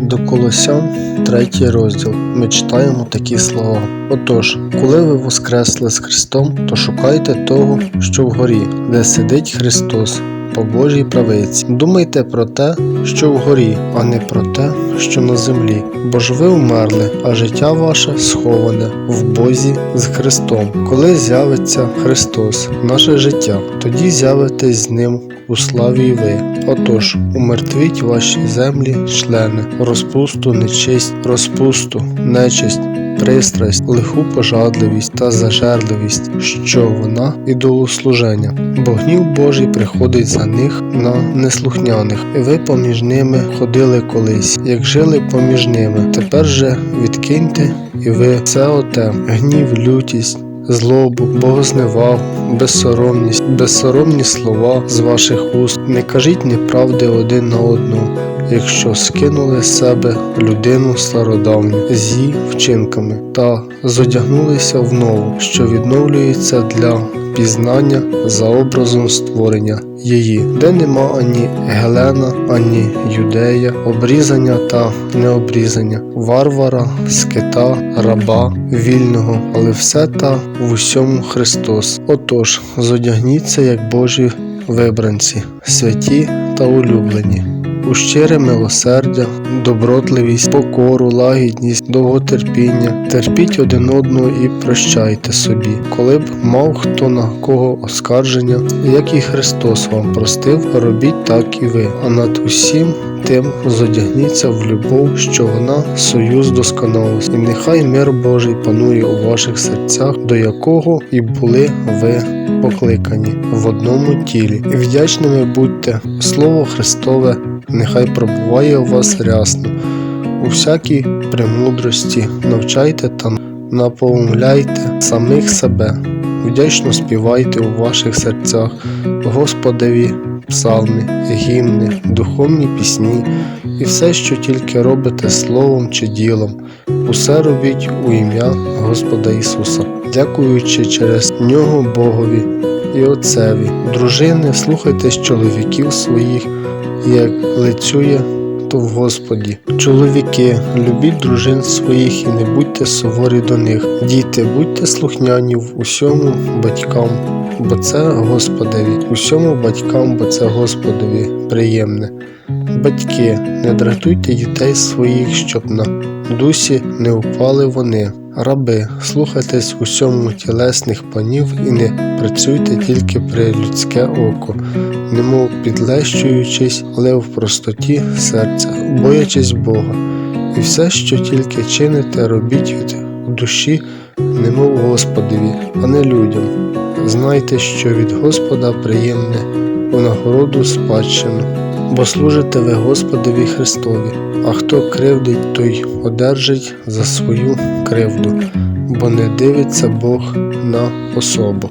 До Колосян, третій розділ, ми читаємо такі слова. Отож, коли ви воскресли з Христом, то шукайте того, що вгорі, де сидить Христос, по Божій правиці. Думайте про те, що вгорі, а не про те, що на землі. Бо ж ви вмерли, а життя ваше сховане в Бозі з Христом. Коли з'явиться Христос, наше життя, тоді з'явитесь з ним у славі й ви. Отож, умертвіть ваші землі, члени, розпусту, нечисть, розпусту, нечисть. Пристрасть, лиху пожадливість та зажерливість, що вона ідолослуження, бо гнів Божий приходить за них на неслухняних, і ви поміж ними ходили колись, як жили поміж ними. Тепер же відкиньте, і ви все оте, гнів, лютість, злобу, богозневагу, безсоромність, безсоромні слова з ваших уст. Не кажіть неправди один на одного, якщо скинули з себе людину стародавню з її вчинками та зодягнулися в нову, що відновлюється для пізнання за образом створення її, де нема ані Гелена, ані юдея, обрізання та необрізання, варвара, скита, раба, вільного, але все та в усьому Христос. Отож, зодягніться як Божі вибранці, святі та улюблені. У щире милосердя, добротливість, покору, лагідність, довготерпіння, терпіть один одного і прощайте собі, коли б мав хто на кого оскарження, як і Христос вам простив, робіть так і ви, а над усім тим зодягніться в любов, що вона союз досконалості, і нехай мир Божий панує у ваших серцях, до якого і були ви покликані в одному тілі, і вдячними будьте, Слово Христове нехай пробуває у вас рясно, у всякій премудрості навчайте та наповняйте самих себе, вдячно співайте у ваших серцях, Господеві псалми, гімни, духовні пісні і все, що тільки робите словом чи ділом, усе робіть у ім'я Господа Ісуса, дякуючи через нього Богові і Отцеві. Дружини, слухайтесь чоловіків своїх, як лицює то в Господі. Чоловіки, любіть дружин своїх і не будьте суворі до них. Діти, будьте слухняні в усьому батькам, бо це Господові, усьому батькам, бо це Господові приємне. Батьки, не дратуйте дітей своїх, щоб на дусі не упали вони. Раби, слухайтесь усьому тілесних панів і не працюйте тільки при людське око, немов підлещуючись, але в простоті серця, боячись Бога. І все, що тільки чините, робіть від душі, немов Господові, а не людям. Знайте, що від Господа приємне у нагороду спадщину, бо служите ви Господові Христові, а хто кривдить, той одержить за свою кривду, бо не дивиться Бог на особу.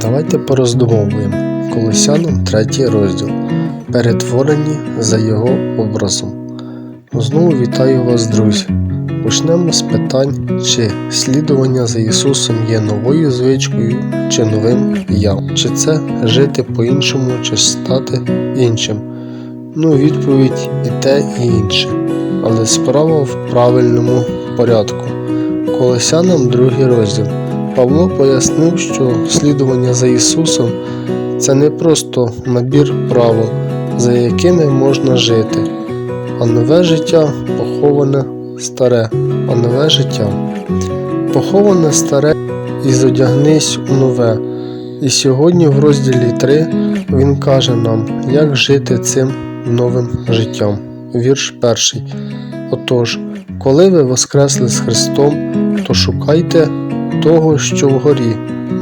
Давайте пороздумовуємо. Колосянам третій розділ. Перетворені за його образом. Знову вітаю вас, друзі. Почнемо з питань, чи слідування за Ісусом є новою звичкою чи новим я, чи це жити по-іншому, чи стати іншим. Ну, відповідь і те, і інше. Але справа в правильному порядку. Колосянам другий розділ. Павло пояснив, що слідування за Ісусом це не просто набір правил, за якими можна жити, а нове життя поховане старе, а нове життя. Поховане старе і зодягнись у нове. І сьогодні в розділі 3 він каже нам, як жити цим новим життям. Вірш перший. Отож, коли ви воскресли з Христом, то шукайте того, що вгорі,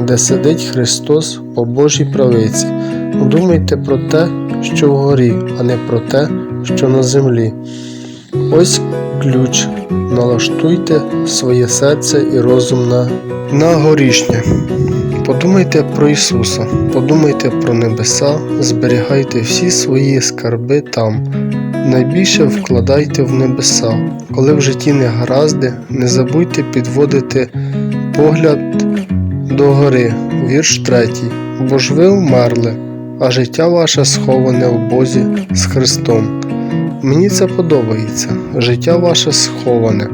де сидить Христос по Божій правиці. Думайте про те, що вгорі, а не про те, що на землі. Ось ключ. Налаштуйте своє серце і розум на, на горішнє. Подумайте про Ісуса, подумайте про небеса, зберігайте всі свої скарби там. Найбільше вкладайте в небеса. Коли в житті не гаразди, не забудьте підводити погляд до гори, вірш третій. Бо ж ви вмерли, а життя ваше сховане в Бозі з Христом. Мені це подобається. Життя ваше сховане.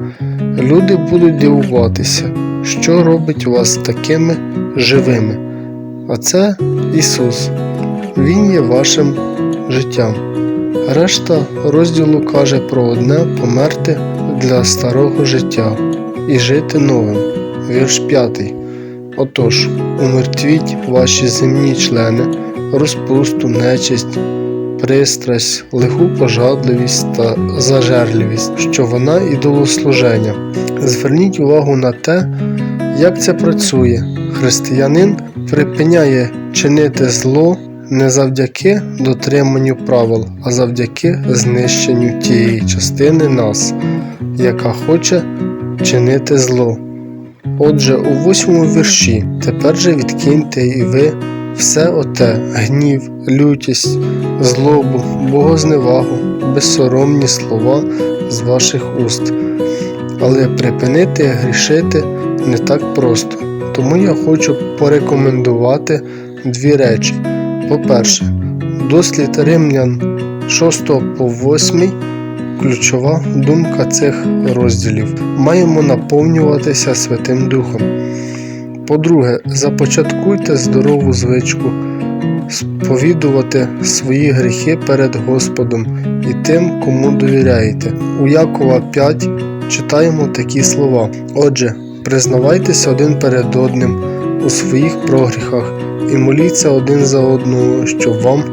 Люди будуть дивуватися, що робить вас такими живими. А це Ісус. Він є вашим життям. Решта розділу каже про одне померти для старого життя і жити новим. Вірш 5. Отож, умертвіть ваші земні члени, розпусту, нечисть, пристрасть, лиху пожадливість та зажерливість, що вона ідолослуження. Зверніть увагу на те, як це працює. Християнин припиняє чинити зло не завдяки дотриманню правил, а завдяки знищенню тієї частини нас, яка хоче чинити зло. Отже, у восьмому вірші тепер же відкиньте і ви все оте гнів, лютість, злобу, богозневагу, безсоромні слова з ваших уст. Але припинити грішити не так просто. Тому я хочу порекомендувати дві речі. По-перше, дослід римлян 6 по 8 ключова думка цих розділів. Маємо наповнюватися Святим Духом. По-друге, започаткуйте здорову звичку, сповідувати свої гріхи перед Господом і тим, кому довіряєте. У Якова 5 читаємо такі слова. Отже, признавайтеся один перед одним у своїх прогріхах і моліться один за одного, щоб вам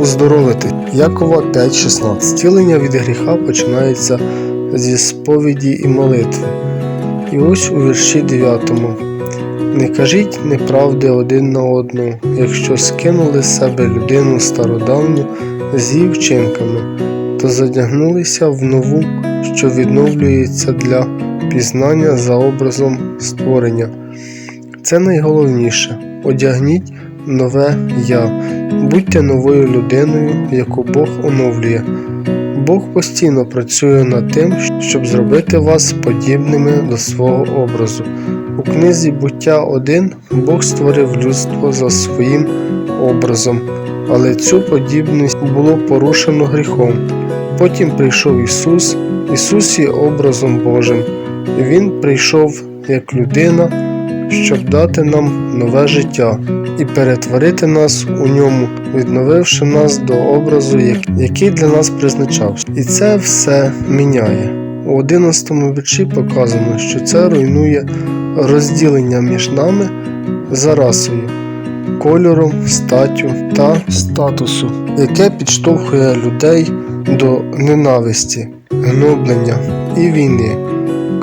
оздоровити. Якова 5.16. Зцілення від гріха починається зі сповіді і молитви. І ось у вірші 9. Не кажіть неправди один на одного, якщо скинули з себе людину стародавню з її вчинками, то задягнулися в нову, що відновлюється для пізнання за образом створення. Це найголовніше. Одягніть нове я, будьте новою людиною, яку Бог оновлює. Бог постійно працює над тим, щоб зробити вас подібними до свого образу. У книзі Буття 1 Бог створив людство за своїм образом, але цю подібність було порушено гріхом. Потім прийшов Ісус, Ісус є образом Божим, Він прийшов як людина, щоб дати нам нове життя і перетворити нас у ньому, відновивши нас до образу, який для нас призначався. І це все міняє. У 11 вірші показано, що це руйнує розділення між нами за расою, кольором, статтю та статусу, яке підштовхує людей до ненависті, гноблення і війни.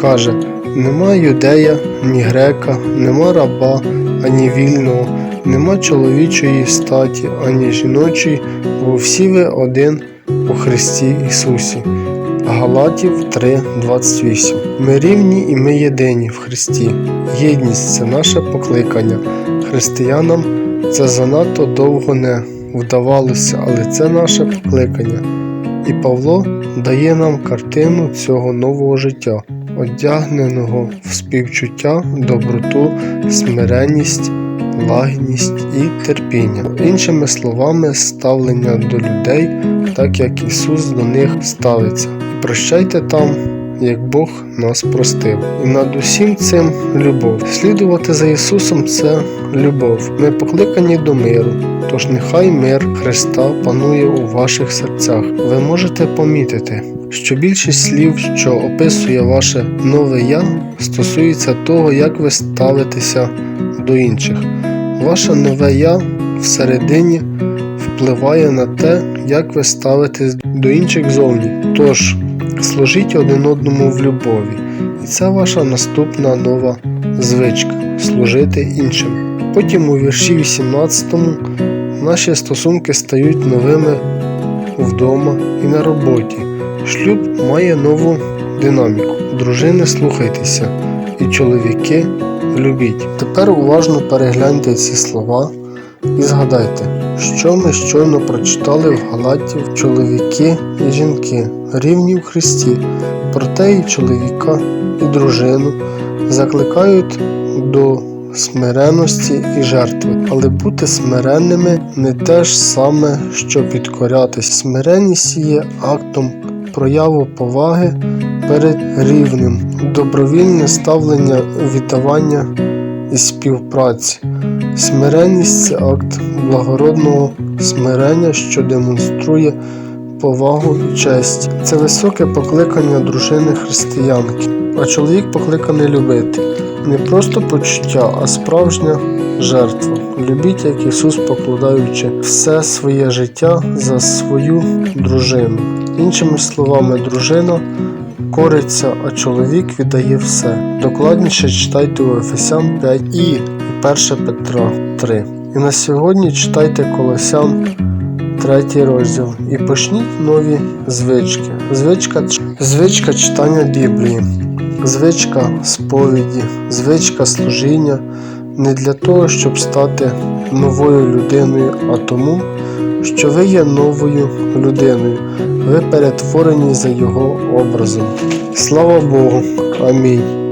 Каже, нема юдея, ні грека, нема раба, ані вільного, нема чоловічої статі, ані жіночої, бо всі ви один у Христі Ісусі. Галатів 3:28 Ми рівні і ми єдині в Христі. Єдність це наше покликання. Християнам це занадто довго не вдавалося, але це наше покликання. І Павло дає нам картину цього нового життя, одягненого в співчуття, доброту, смиренність, лагідність і терпіння. Іншими словами, ставлення до людей, так як Ісус до них ставиться. І прощайте там, як Бог нас простив. І над усім цим любов. Слідувати за Ісусом це любов. Ми покликані до миру. Тож нехай мир Христа панує у ваших серцях. Ви можете помітити, що більшість слів, що описує ваше нове я, стосується того, як ви ставитеся до інших. Ваше нове я всередині впливає на те, як ви ставитесь до інших зовні. Тож служіть один одному в любові, і це ваша наступна нова звичка служити іншим. Потім у вірші 18 наші стосунки стають новими вдома і на роботі. Шлюб має нову динаміку. Дружини, слухайтеся, і чоловіки любіть. Тепер уважно перегляньте ці слова і згадайте, що ми щойно прочитали в Галатів чоловіки і жінки, рівні в Христі, проте і чоловіка, і дружину закликають до смиреності і жертви. Але бути смиренними не те ж саме, що підкорятись. Смиренність є актом прояву поваги перед рівним, добровільне ставлення віддавання і співпраці. Смиренність це акт благородного смирення, що демонструє повагу і честь. Це високе покликання дружини християнки. А чоловік покликаний любити не просто почуття, а справжня жертва. Любіть, як Ісус, покладаючи все своє життя за свою дружину. Іншими словами, дружина кориться, а чоловік віддає все. Докладніше читайте у Ефесян 5 і 1 Петра 3. І на сьогодні читайте Колосян третій розділ і почніть нові звички. Звичка, звичка читання Біблії, звичка сповіді, звичка служіння не для того, щоб стати новою людиною, а тому, що ви є новою людиною. Ви перетворені за його образом. Слава Богу. Амінь.